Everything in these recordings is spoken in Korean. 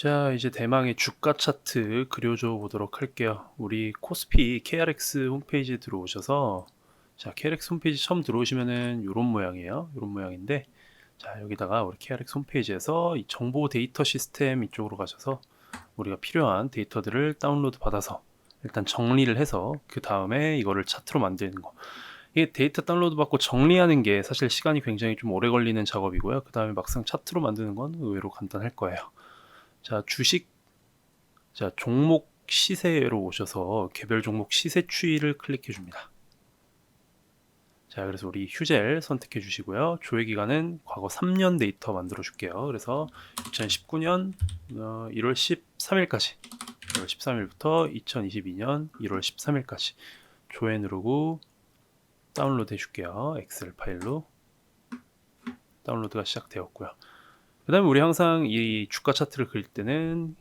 자, 이제 대망의 주가 차트 그려줘 보도록 할게요. 우리 코스피 KRX 홈페이지에 들어오셔서 자, KRX 홈페이지 처음 들어오시면은 이런 모양이에요. 이런 모양인데 자, 여기다가 우리 KRX 홈페이지에서 이 정보 데이터 시스템 이쪽으로 가셔서 우리가 필요한 데이터들을 다운로드 받아서 일단 정리를 해서 그 다음에 이거를 차트로 만드는 거. 이게 데이터 다운로드 받고 정리하는 게 사실 시간이 굉장히 좀 오래 걸리는 작업이고요. 그 다음에 막상 차트로 만드는 건 의외로 간단할 거예요. 자, 주식, 자, 종목 시세로 오셔서 개별 종목 시세 추이를 클릭해 줍니다. 자, 그래서 우리 휴젤 선택해 주시고요. 조회 기간은 과거 3년 데이터 만들어 줄게요. 그래서 2019년 1월 13일까지, 1월 13일부터 2022년 1월 13일까지 조회 누르고 다운로드 해줄게요. 엑셀 파일로 다운로드가 시작되었고요. 그 다음에 우리 항상 이 주가 차트를 그릴 때는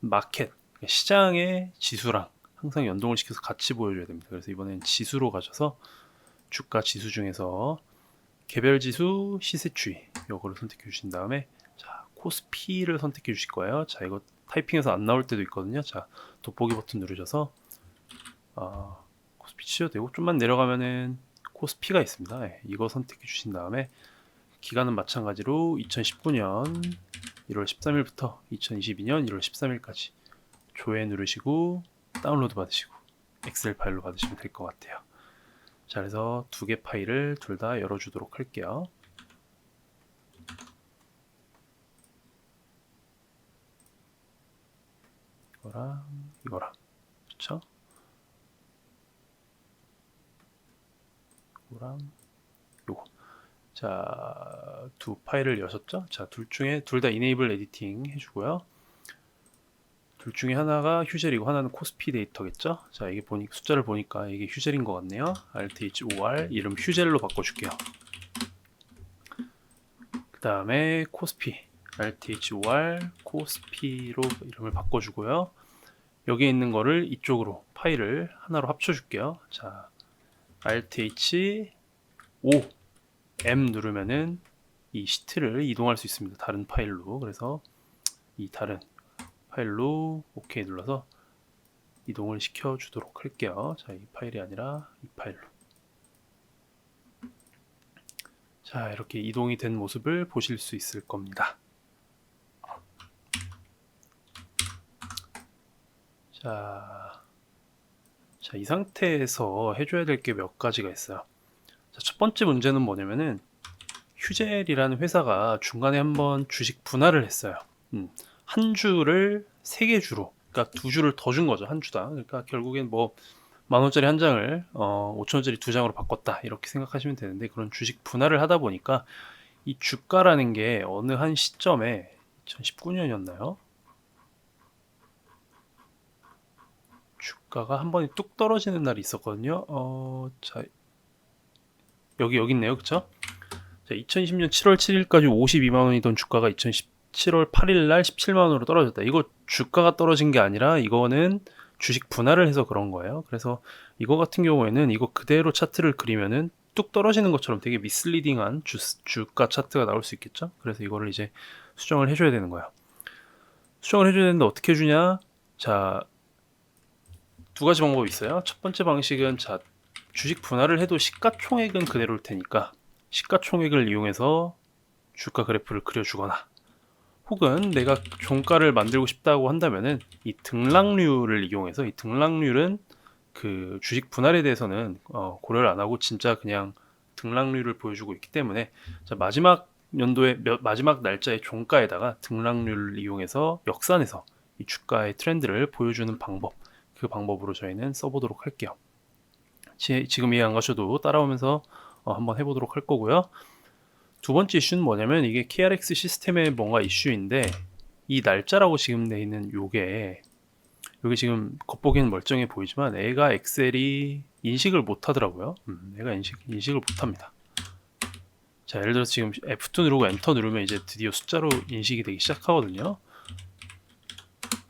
마켓, 그러니까 시장의 지수랑 항상 연동을 시켜서 같이 보여줘야 됩니다. 그래서 이번엔 지수로 가셔서 주가 지수 중에서 개별 지수 시세 추이 요거를 선택해 주신 다음에 자 코스피를 선택해 주실 거예요. 자 이거 타이핑해서 안 나올 때도 있거든요. 자 돋보기 버튼 누르셔서 어, 코스피 치셔도 되고 좀만 내려가면은 코스피가 있습니다. 네, 이거 선택해 주신 다음에 기간은 마찬가지로 2019년 1월 13일부터 2022년 1월 13일까지 조회 누르시고 다운로드 받으시고 엑셀 파일로 받으시면 될 것 같아요. 자, 그래서 두 개 파일을 둘 다 열어주도록 할게요. 이거랑 이거랑 그렇죠? 이거랑 자, 두 파일을 여셨죠? 자, 둘 중에 둘 다 enable editing 해주고요. 둘 중에 하나가 휴젤이고 하나는 코스피 데이터겠죠? 자, 이게 보니 숫자를 보니까 이게 휴젤인 것 같네요. RTHOR 이름 휴젤로 바꿔줄게요. 그 다음에 코스피 RTHOR 코스피로 이름을 바꿔주고요. 여기 있는 거를 이쪽으로 파일을 하나로 합쳐줄게요. 자, RTH 5 M 누르면은 이 시트를 이동할 수 있습니다. 다른 파일로. 그래서 이 다른 파일로 OK 눌러서 이동을 시켜 주도록 할게요. 자, 이 파일이 아니라 이 파일로. 자, 이렇게 이동이 된 모습을 보실 수 있을 겁니다. 자, 자, 이 상태에서 해줘야 될 게 몇 가지가 있어요. 자, 첫 번째 문제는 뭐냐면은 휴젤이라는 회사가 중간에 한번 주식 분할을 했어요. 음, 한 주를 세 개 주로, 그러니까 두 주를 더 준 거죠 한 주당. 그러니까 결국엔 뭐 만 원짜리 한 장을 어, 5천 원짜리 두 장으로 바꿨다 이렇게 생각하시면 되는데 그런 주식 분할을 하다 보니까 이 주가라는 게 어느 한 시점에 2019년이었나요? 주가가 한 번에 뚝 떨어지는 날이 있었거든요. 어, 자, 여기 여기 있네요. 자, 2020년 7월 7일까지 52만 원이던 주가가 2017월 8일 날 17만 원으로 떨어졌다. 이거 주가가 떨어진 게 아니라 이거는 주식 분할을 해서 그런 거예요. 그래서 이거 같은 경우에는 이거 그대로 차트를 그리면은 뚝 떨어지는 것처럼 되게 미슬리딩한 주, 주가 차트가 나올 수 있겠죠. 그래서 이거를 이제 수정을 해줘야 되는 거예요. 수정을 해줘야 되는데 어떻게 해주냐? 자, 두 가지 방법이 있어요. 첫 번째 방식은 자, 주식 분할을 해도 시가총액은 그대로일 테니까 시가총액을 이용해서 주가 그래프를 그려주거나 혹은 내가 종가를 만들고 싶다고 한다면은 이 등락률을 이용해서 이 등락률은 그 주식 분할에 대해서는 어, 고려를 안 하고 진짜 그냥 등락률을 보여주고 있기 때문에 자, 마지막 연도의 몇, 마지막 날짜의 종가에다가 등락률을 이용해서 역산해서 이 주가의 트렌드를 보여주는 방법 그 방법으로 저희는 써보도록 할게요. 지, 금 이해 안 가셔도 따라오면서 어, 한번 해보도록 할 거고요. 두 번째 이슈는 뭐냐면 이게 KRX 시스템의 뭔가 이슈인데 이 날짜라고 지금 돼 있는 요게 여기 지금 겉보기는 멀쩡해 보이지만 애가 엑셀이 인식을 못 하더라고요. 음, 애가 인식, 인식을 못 합니다. 자, 예를 들어서 지금 F2 누르고 엔터 누르면 이제 드디어 숫자로 인식이 되기 시작하거든요.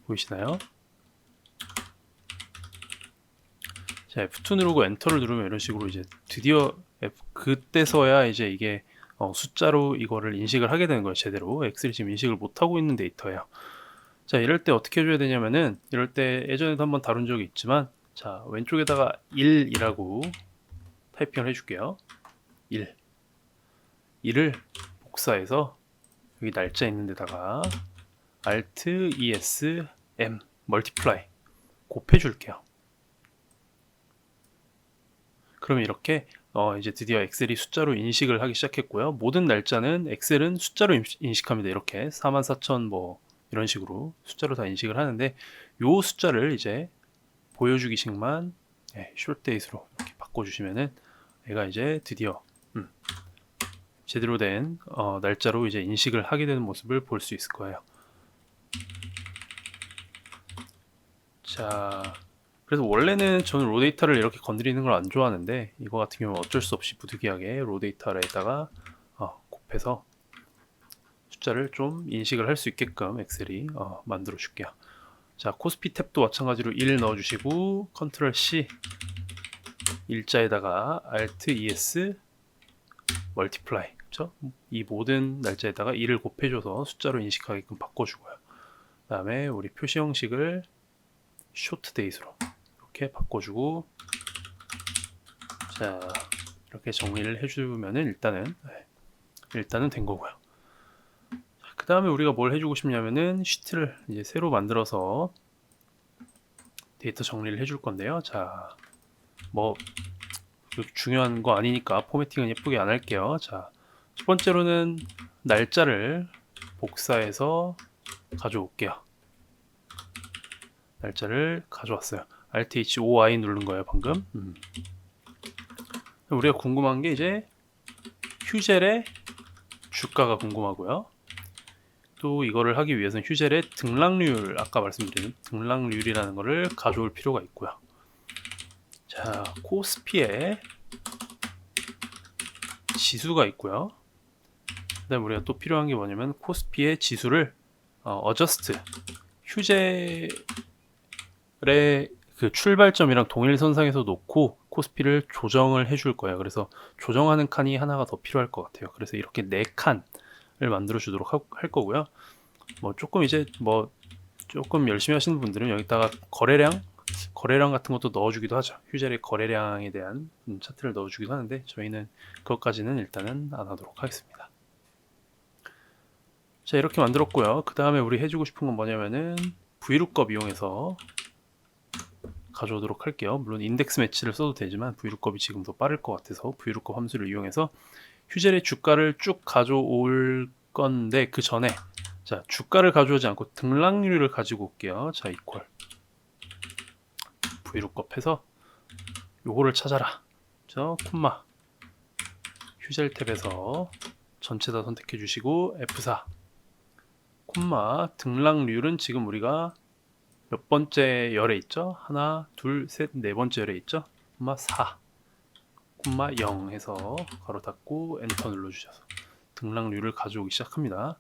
보이시나요? 자, F2 누르고 엔터를 누르면 이런 식으로 이제 드디어 F, 그때서야 이제 이게 어, 숫자로 이거를 인식을 하게 되는 거예요, 제대로. 엑셀이 지금 인식을 못 하고 있는 데이터예요. 자, 이럴 때 어떻게 해줘야 되냐면은, 이럴 때 예전에도 한번 다룬 적이 있지만, 자, 왼쪽에다가 1이라고 타이핑을 해줄게요. 1. 1을 복사해서 여기 날짜 있는 데다가 Alt ES M 멀티플라이 곱해줄게요. 그러면 이렇게 어, 이제 드디어 엑셀이 숫자로 인식을 하기 시작했고요. 모든 날짜는 엑셀은 숫자로 인- 인식합니다. 이렇게 44,000 뭐 이런 식으로 숫자로 다 인식을 하는데 요 숫자를 이제 보여주기식만 네, 숏데이스로 이렇게 바꿔주시면은 얘가 이제 드디어 음, 제대로 된 어, 날짜로 이제 인식을 하게 되는 모습을 볼 수 있을 거예요. 자, 그래서 원래는 저는 로 데이터를 이렇게 건드리는 걸 안 좋아하는데 이거 같은 경우는 어쩔 수 없이 부득이하게 로 데이터에다가 어, 곱해서 숫자를 좀 인식을 할 수 있게끔 엑셀이 어, 만들어 줄게요. 자, 코스피 탭도 마찬가지로 1 넣어 주시고 컨트롤 C 일자에다가 Alt ES 멀티플라이 그렇죠? 이 모든 날짜에다가 2를 곱해줘서 숫자로 인식하게끔 바꿔주고요. 그 다음에 우리 표시 형식을 쇼트 데이스로 이렇게 바꿔주고 자 이렇게 정리를 해주면은 일단은 네, 일단은 된 거고요. 그 다음에 우리가 뭘 해주고 싶냐면은 시트를 이제 새로 만들어서 데이터 정리를 해줄 건데요. 자, 뭐 중요한 거 아니니까 포매팅은 예쁘게 안 할게요. 자, 첫 번째로는 날짜를 복사해서 가져올게요. 날짜를 가져왔어요. Alt H O I 누른 거예요 방금. 음. 우리가 궁금한 게 이제 휴젤의 주가가 궁금하고요. 또 이거를 하기 위해서는 휴젤의 등락률 아까 말씀드린 등락률이라는 거를 가져올 필요가 있고요. 자 코스피에 지수가 있고요. 그다음 우리가 또 필요한 게 뭐냐면 코스피의 지수를 어, 어저스트 휴젤의 그 출발점이랑 동일 선상에서 놓고 코스피를 조정을 해줄 거예요. 그래서 조정하는 칸이 하나가 더 필요할 것 같아요. 그래서 이렇게 네 칸을 만들어 주도록 하- 할 거고요. 뭐 조금 이제 뭐 조금 열심히 하시는 분들은 여기다가 거래량 거래량 같은 것도 넣어주기도 하죠. 휴젤의 거래량에 대한 음, 차트를 넣어주기도 하는데 저희는 그것까지는 일단은 안 하도록 하겠습니다. 자 이렇게 만들었고요. 그 다음에 우리 해주고 싶은 건 뭐냐면은 브이룩업 이용해서 가져오도록 할게요. 물론 인덱스 매치를 써도 되지만 브이룩업이 지금 더 빠를 것 같아서 브이룩업 함수를 이용해서 휴젤의 주가를 쭉 가져올 건데 그 전에 자 주가를 가져오지 않고 등락률을 가지고 올게요. 자 이퀄 브이룩업 해서 요거를 찾아라. 저 콤마 휴젤 탭에서 전체 다 선택해 주시고 F4 콤마 등락률은 지금 우리가 몇 번째 열에 있죠? 하나, 둘, 셋, 네 번째 열에 있죠? 콤마 4 콤마 0 해서 가로 닫고 엔터 눌러주셔서 등락률을 가져오기 시작합니다.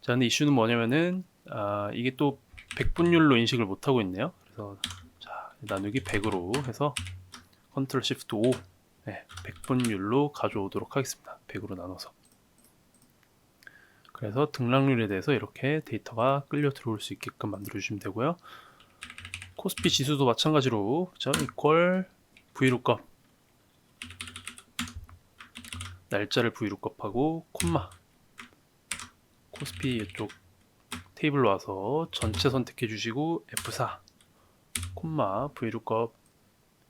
자, 근데 이슈는 뭐냐면은 아, 이게 또 백분율로 인식을 못하고 있네요. 그래서 자, 나누기 100으로 해서 컨트롤 시프트 5 네, 백분율로 가져오도록 하겠습니다. 100으로 나눠서 그래서 등락률에 대해서 이렇게 데이터가 끌려 들어올 수 있게끔 만들어 주시면 되고요. 코스피 지수도 마찬가지로 그죠? 이퀄 vlookup 날짜를 vlookup하고 콤마 코스피 이쪽 테이블로 와서 전체 선택해 주시고 F4 콤마 vlookup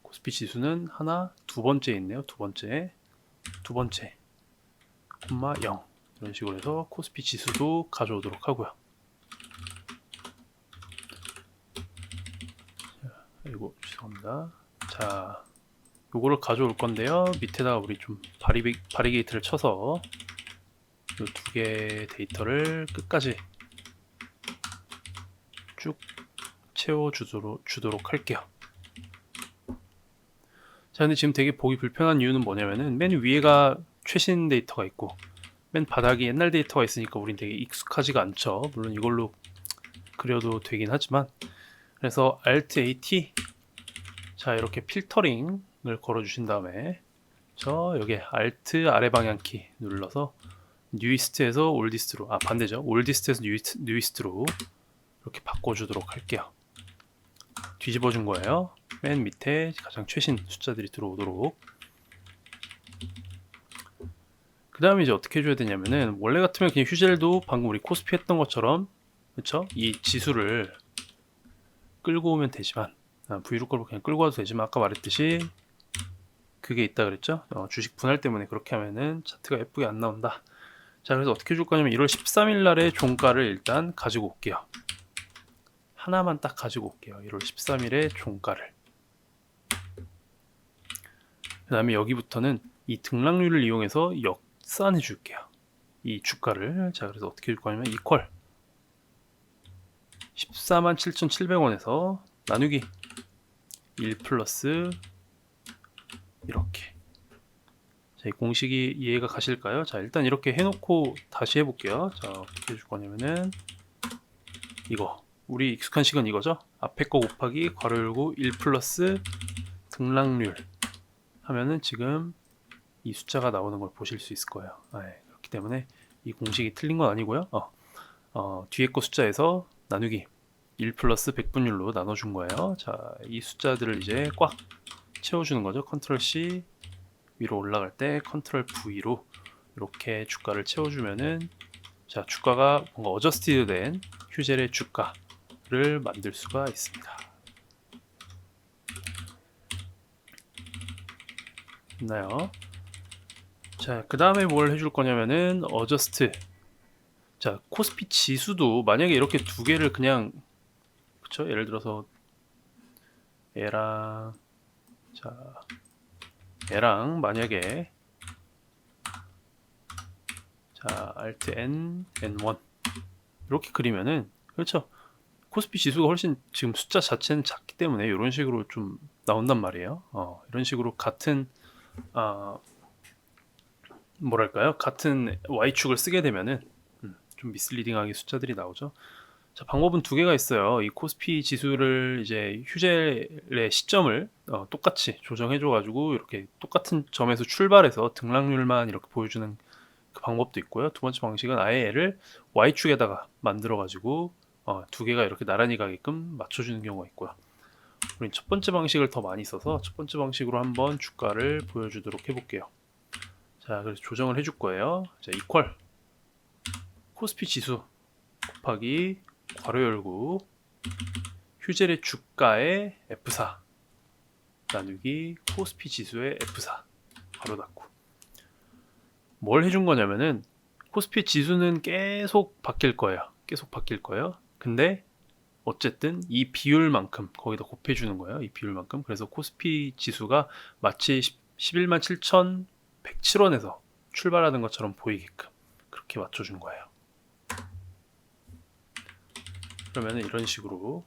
코스피 지수는 하나 두 번째 있네요. 두 번째 두 번째 콤마 0 이런 식으로 해서 코스피 지수도 가져오도록 하고요. 자, 이거 죄송합니다. 자, 요거를 가져올 건데요. 밑에다가 우리 좀 바리, 바리게이트를 쳐서 이두 개의 데이터를 끝까지 쭉 채워주도록 주도록 할게요. 자, 근데 지금 되게 보기 불편한 이유는 뭐냐면은 맨 위에가 최신 데이터가 있고 맨 바닥에 옛날 데이터가 있으니까 우린 되게 익숙하지가 않죠. 물론 이걸로 그려도 되긴 하지만 그래서 Alt AT 자 이렇게 필터링을 걸어 주신 다음에 저 여기 Alt 아래 방향 키 눌러서 뉴이스트에서 올디스트로 아 반대죠 올디스트에서 뉴이스트, 뉴이스트로 이렇게 바꿔주도록 할게요. 뒤집어 준 거예요. 맨 밑에 가장 최신 숫자들이 들어오도록. 그 다음에 이제 어떻게 해줘야 되냐면은 원래 같으면 그냥 휴젤도 방금 우리 코스피 했던 것처럼 그쵸? 이 지수를 끌고 오면 되지만 아, 브이로그로 그냥 끌고 와도 되지만 아까 말했듯이 그게 있다 그랬죠? 어, 주식 분할 때문에 그렇게 하면은 차트가 예쁘게 안 나온다. 자 그래서 어떻게 해줄 거냐면 1월 13일 날의 종가를 일단 가지고 올게요. 하나만 딱 가지고 올게요. 1월 13일의 종가를. 그 다음에 여기부터는 이 등락률을 이용해서 역 산해 줄게요. 이 주가를. 자, 그래서 어떻게 줄 거냐면 이퀄 14만 7,700원에서 나누기 1 플러스 이렇게. 자, 이 공식이 이해가 가실까요? 자, 일단 이렇게 해놓고 다시 해볼게요. 자, 어떻게 줄 거냐면은 이거. 우리 익숙한 식은 이거죠? 앞에 거 곱하기 괄호 열고 1 플러스 등락률 하면은 지금 이 숫자가 나오는 걸 보실 수 있을 거예요. 아, 예. 그렇기 때문에 이 공식이 틀린 건 아니고요. 어, 어, 뒤에 거 숫자에서 나누기 1 플러스 백분율로 나눠준 거예요. 자, 이 숫자들을 이제 꽉 채워주는 거죠. 컨트롤 C 위로 올라갈 때 컨트롤 V로 이렇게 주가를 채워주면은 자 주가가 뭔가 어저스티드 된 휴젤의 주가를 만들 수가 있습니다. 있나요? 자, 그 다음에 뭘 해줄 거냐면은 어저스트. 자, 코스피 지수도 만약에 이렇게 두 개를 그냥 그쵸? 예를 들어서 얘랑 자 얘랑 만약에 자 Alt N N1 이렇게 그리면은 그렇죠 코스피 지수가 훨씬 지금 숫자 자체는 작기 때문에 이런 식으로 좀 나온단 말이에요 어, 이런 식으로 같은 아 뭐랄까요 같은 Y축을 쓰게 되면은 음, 좀 미슬리딩하게 숫자들이 나오죠 자, 방법은 두 개가 있어요. 이 코스피 지수를 이제 휴젤의 시점을 어, 똑같이 조정해 줘 가지고 이렇게 똑같은 점에서 출발해서 등락률만 이렇게 보여주는 그 방법도 있고요. 두 번째 방식은 아예 얘를 Y축에다가 만들어 가지고 어, 두 개가 이렇게 나란히 가게끔 맞춰 주는 경우가 있고요. 우린 첫 번째 방식을 더 많이 써서 첫 번째 방식으로 한번 주가를 보여주도록 해볼게요. 자, 그래서 조정을 해줄 거예요. 자, 이퀄. 코스피 지수 곱하기 괄호 열고 휴젤의 주가의 F4 나누기 코스피 지수의 F4 괄호 닫고. 뭘 해준 거냐면은 코스피 지수는 계속 바뀔 거예요. 계속 바뀔 거예요. 근데 어쨌든 이 비율만큼 거기다 곱해 주는 거예요. 이 비율만큼. 그래서 코스피 지수가 마치 11만 7,107원에서 출발하는 것처럼 보이게끔 그렇게 맞춰준 거예요 그러면 이런 식으로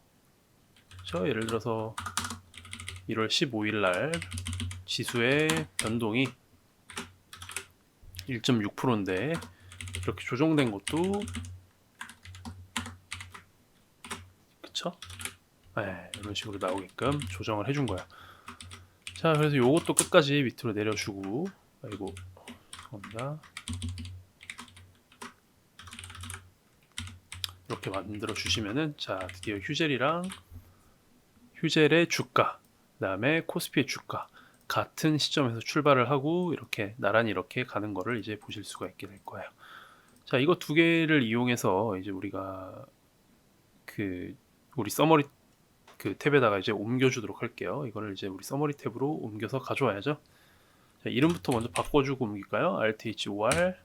그렇죠? 예를 들어서 1월 15일 날 지수의 변동이 1.6%인데 이렇게 조정된 것도 그쵸? 네, 이런 식으로 나오게끔 조정을 해준 거야. 자, 그래서 요것도 끝까지 밑으로 내려주고, 아이고, 죄송합니다. 이렇게 만들어 주시면은 자 드디어 휴젤이랑 휴젤의 주가 그 다음에 코스피의 주가 같은 시점에서 출발을 하고 이렇게 나란히 이렇게 가는 거를 이제 보실 수가 있게 될 거예요. 자 이거 두 개를 이용해서 이제 우리가 그 우리 서머리 그 탭에다가 이제 옮겨주도록 할게요. 이거를 이제 우리 서머리 탭으로 옮겨서 가져와야죠. 자, 이름부터 먼저 바꿔주고 옮길까요? Alt H O R.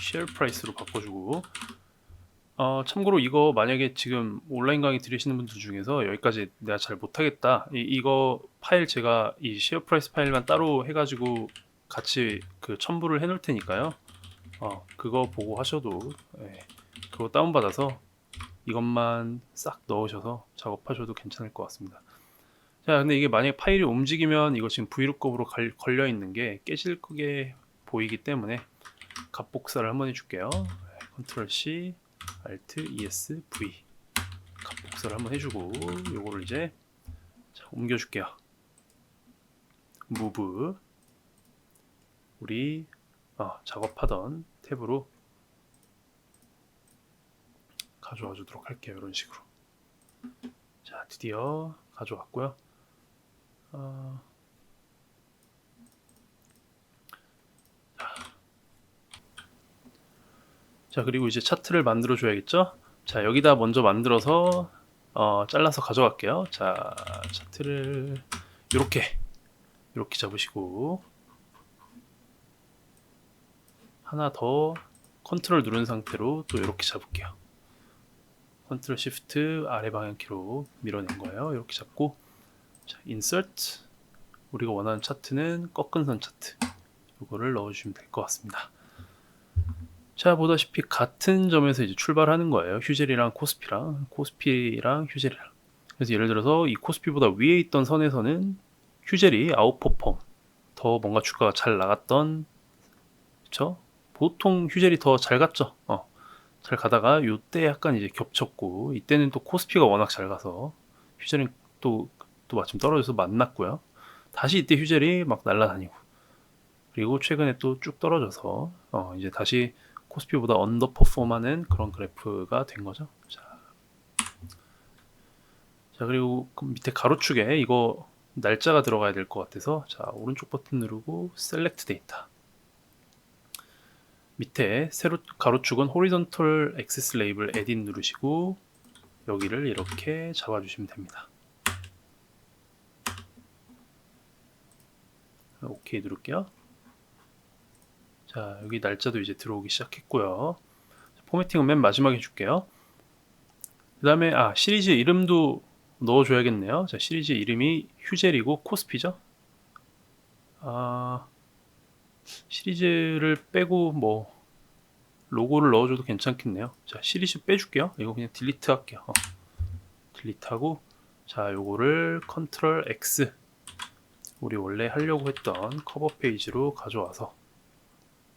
쉐어 프라이스로 바꿔주고. 어, 참고로 이거 만약에 지금 온라인 강의 들으시는 분들 중에서 여기까지 내가 잘 못하겠다. 이, 이거 파일 제가 이 쉐어 프라이스 파일만 따로 해가지고 같이 그 첨부를 해 놓을 테니까요. 어, 그거 보고 하셔도 예, 그거 다운받아서 이것만 싹 넣으셔서 작업하셔도 괜찮을 것 같습니다 자 근데 이게 만약에 파일이 움직이면 이거 지금 브이로그업으로 걸려 있는 게 깨질 게 보이기 때문에 값 복사를 한번 해줄게요. 컨트롤 C, Alt, ES, V 값 복사를 한번 해주고 요거를 이제 자, 옮겨줄게요. Move 우리 어, 작업하던 탭으로 가져와 주도록 할게요. 이런 식으로. 자, 드디어 가져왔고요. 어, 자, 그리고 이제 차트를 만들어 줘야겠죠? 자, 여기다 먼저 만들어서 어, 잘라서 가져갈게요. 자, 차트를 이렇게 이렇게 잡으시고 하나 더 컨트롤 누른 상태로 또 이렇게 잡을게요. 컨트롤 시프트 아래 방향키로 밀어낸 거예요. 이렇게 잡고 자, 인서트 우리가 원하는 차트는 꺾은 선 차트 이거를 넣어주시면 될 것 같습니다. 자 보다시피 같은 점에서 이제 출발하는 거예요. 휴젤이랑 코스피랑 코스피랑 휴젤이랑. 그래서 예를 들어서 이 코스피보다 위에 있던 선에서는 휴젤이 아웃퍼폼 더 뭔가 주가가 잘 나갔던 그쵸? 보통 휴젤이 더 잘 갔죠. 어. 잘 가다가 요때 약간 이제 겹쳤고 이때는 또 코스피가 워낙 잘 가서 휴젤은 또, 또 마침 떨어져서 만났고요. 다시 이때 휴젤이 막 날아다니고 그리고 최근에 또 쭉 떨어져서 어, 이제 다시 코스피보다 언더퍼폼하는 그런 그래프가 된 거죠. 자, 자 그리고 그 밑에 가로축에 이거 날짜가 들어가야 될 것 같아서 자 오른쪽 버튼 누르고 셀렉트 데이터 밑에 세로 가로축은 호리존털 액세스 레이블 에딧 누르시고 여기를 이렇게 잡아주시면 됩니다. 오케이 누를게요. 자 여기 날짜도 이제 들어오기 시작했고요. 포매팅은 맨 마지막에 줄게요. 그 다음에 아 시리즈 이름도 넣어줘야겠네요. 자 시리즈 이름이 휴젤이고 코스피죠. 아 시리즈를 빼고 뭐 로고를 넣어줘도 괜찮겠네요. 자 시리즈 빼줄게요. 이거 그냥 딜리트 할게요. 어. 딜리트하고 자 요거를 컨트롤 X 우리 원래 하려고 했던 커버 페이지로 가져와서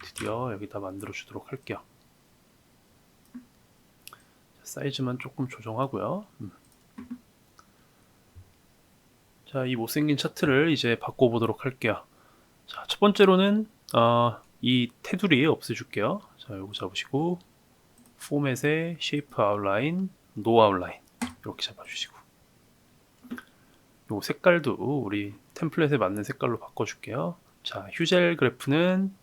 드디어 여기다 만들어 주도록 할게요. 사이즈만 조금 조정하고요. 음. 자, 이 못생긴 차트를 이제 바꿔보도록 할게요. 자, 첫 번째로는 어, 이 테두리 없애줄게요. 자, 요거 잡으시고 포맷의 쉐이프 노 아웃라인 이렇게 잡아주시고 요 색깔도 우리 템플릿에 맞는 색깔로 바꿔줄게요. 자, 휴젤 그래프는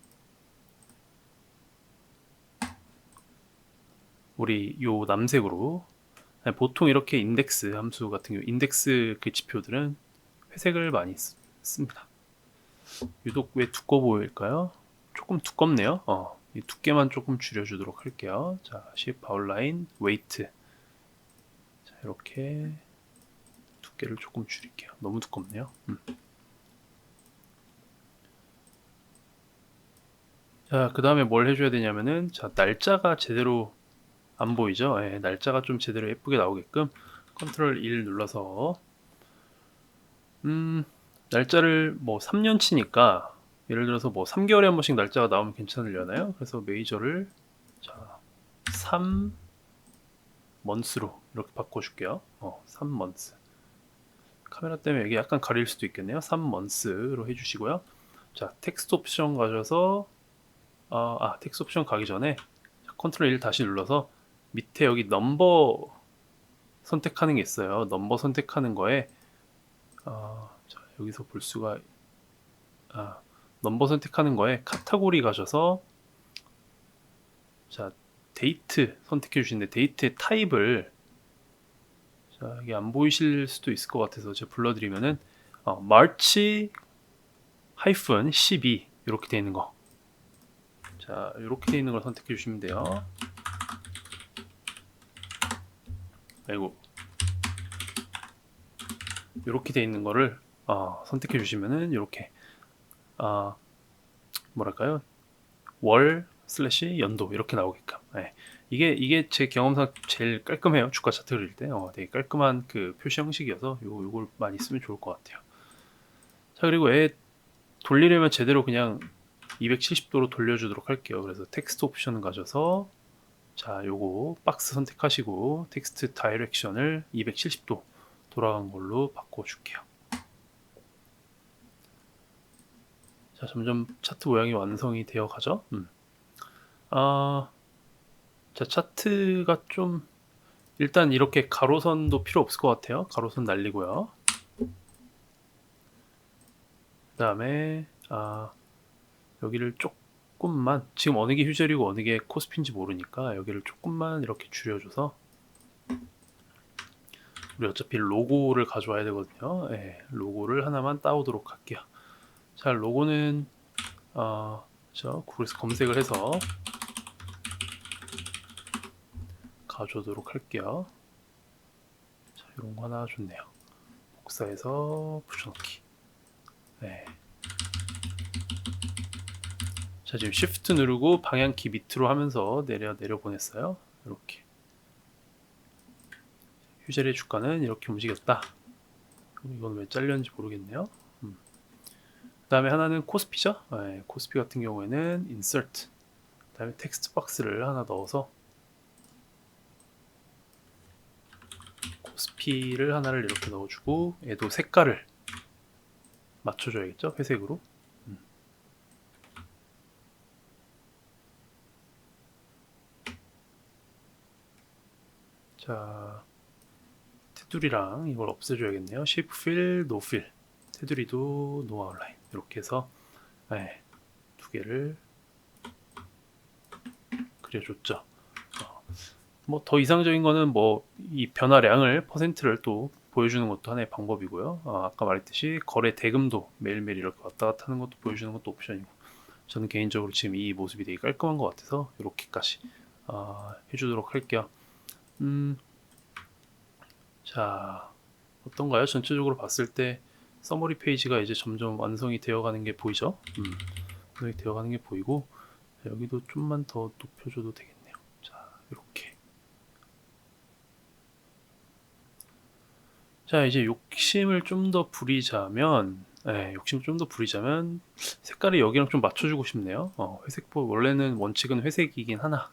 우리 요 남색으로 보통 이렇게 인덱스 함수 같은 경우 인덱스 그 지표들은 회색을 많이 쓰, 습니다 유독 왜 두꺼워 보일까요? 조금 두껍네요. 어, 이 두께만 조금 줄여주도록 할게요. 자, 시 바울라인 웨이트. 자, 이렇게 두께를 조금 줄일게요. 너무 두껍네요. 음. 자, 그 다음에 뭘 해줘야 되냐면은, 자, 날짜가 제대로 안 보이죠? 예, 날짜가 좀 제대로 예쁘게 나오게끔 컨트롤 1 눌러서 음, 날짜를 뭐 3년 치니까 예를 들어서 뭐 3개월에 한 번씩 날짜가 나오면 괜찮으려나요? 그래서 메이저를 자, 3 먼스로 이렇게 바꿔줄게요. 어, 3 먼스. 카메라 때문에 이게 약간 가릴 수도 있겠네요. 3 먼스로 해주시고요. 자, 텍스트 옵션 가셔서 아, 아 텍스트 옵션 가기 전에 컨트롤 1 다시 눌러서 밑에 여기 넘버 선택하는 게 있어요. 넘버 선택하는 거에 어, 자, 여기서 볼 수가 아, 넘버 선택하는 거에 카테고리 가셔서 자 데이트 선택해 주시는데 데이트 타입을 자 이게 안 보이실 수도 있을 것 같아서 제가 불러드리면은 어, 마치 하이픈 12 이렇게 되어 있는 거. 자 이렇게 되어 있는 걸 선택해 주시면 돼요. 아이고 이렇게 되어 있는 거를 어, 선택해 주시면은 이렇게 어, 뭐랄까요? 월 슬래시 연도 이렇게 나오게끔. 네. 이게 이게 제 경험상 제일 깔끔해요. 주가 차트 그릴 때. 어, 되게 깔끔한 그 표시 형식이어서 요 요걸 많이 쓰면 좋을 것 같아요. 자 그리고 애 돌리려면 제대로 그냥 270도로 돌려주도록 할게요. 그래서 텍스트 옵션 가셔서 자 요거 박스 선택하시고 텍스트 다이렉션을 270도 돌아간 걸로 바꿔줄게요 자, 점점 차트 모양이 완성이 되어 가죠. 음. 아, 자, 차트가 좀 일단 이렇게 가로선도 필요 없을 것 같아요. 가로선 날리고요. 그다음에 아, 여기를 조금만 지금 어느 게 휴젤이고 어느 게 코스피인지 모르니까 여기를 조금만 이렇게 줄여줘서 우리 어차피 로고를 가져와야 되거든요. 예, 로고를 하나만 따오도록 할게요. 자, 로고는 어, 저 구글에서 검색을 해서 가져오도록 할게요. 자, 이런 거 하나 좋네요. 복사해서 붙여넣기. 네. 자, 지금 Shift 누르고 방향키 밑으로 하면서 내려 내려 보냈어요. 이렇게. 휴젤의 주가는 이렇게 움직였다. 이건 왜 잘렸는지 모르겠네요. 음. 그다음에 하나는 코스피죠. 네, 코스피 같은 경우에는 insert. 그다음에 텍스트 박스를 하나 넣어서 코스피를 하나를 이렇게 넣어주고 얘도 색깔을 맞춰줘야겠죠. 회색으로. 음. 자, 테두리랑 이걸 없애줘야겠네요. Shape Fill, No Fill. 테두리도 No Outline. 이렇게 해서 네, 두 개를 그려줬죠. 뭐더 이상적인 거는 뭐 이 변화량을 퍼센트를 또 보여주는 것도 하나의 방법이고요. 아, 아까 말했듯이 거래 대금도 매일매일 이렇게 왔다 갔다 하는 것도 보여주는 것도 옵션이고 저는 개인적으로 지금 이 모습이 되게 깔끔한 것 같아서 이렇게까지 아, 해주도록 할게요. 음, 자 어떤가요? 전체적으로 봤을 때 서머리 페이지가 이제 점점 완성이 되어가는 게 보이죠? 음, 완성이 되어가는 게 보이고 자, 여기도 좀만 더 높여줘도 되겠네요. 자 이렇게 자 이제 욕심을 좀 더 부리자면 예, 욕심을 좀더 부리자면 색깔을 여기랑 좀 맞춰주고 싶네요. 어, 회색 보 원래는 원칙은 회색이긴 하나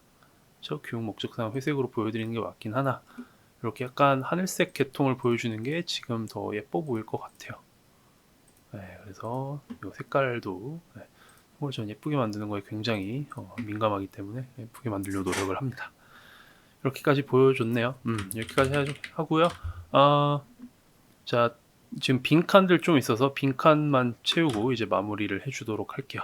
저 교육 목적상 회색으로 보여드리는 게 맞긴 하나 이렇게 약간 하늘색 계통을 보여주는 게 지금 더 예뻐 보일 것 같아요. 네, 그래서 이 색깔도 네, 정말 전 예쁘게 만드는 거에 굉장히 어, 민감하기 때문에 예쁘게 만들려고 노력을 합니다. 이렇게까지 보여줬네요. 음, 이렇게까지 하, 하고요. 아, 자, 지금 빈칸들 좀 있어서 빈칸만 채우고 이제 마무리를 해주도록 할게요.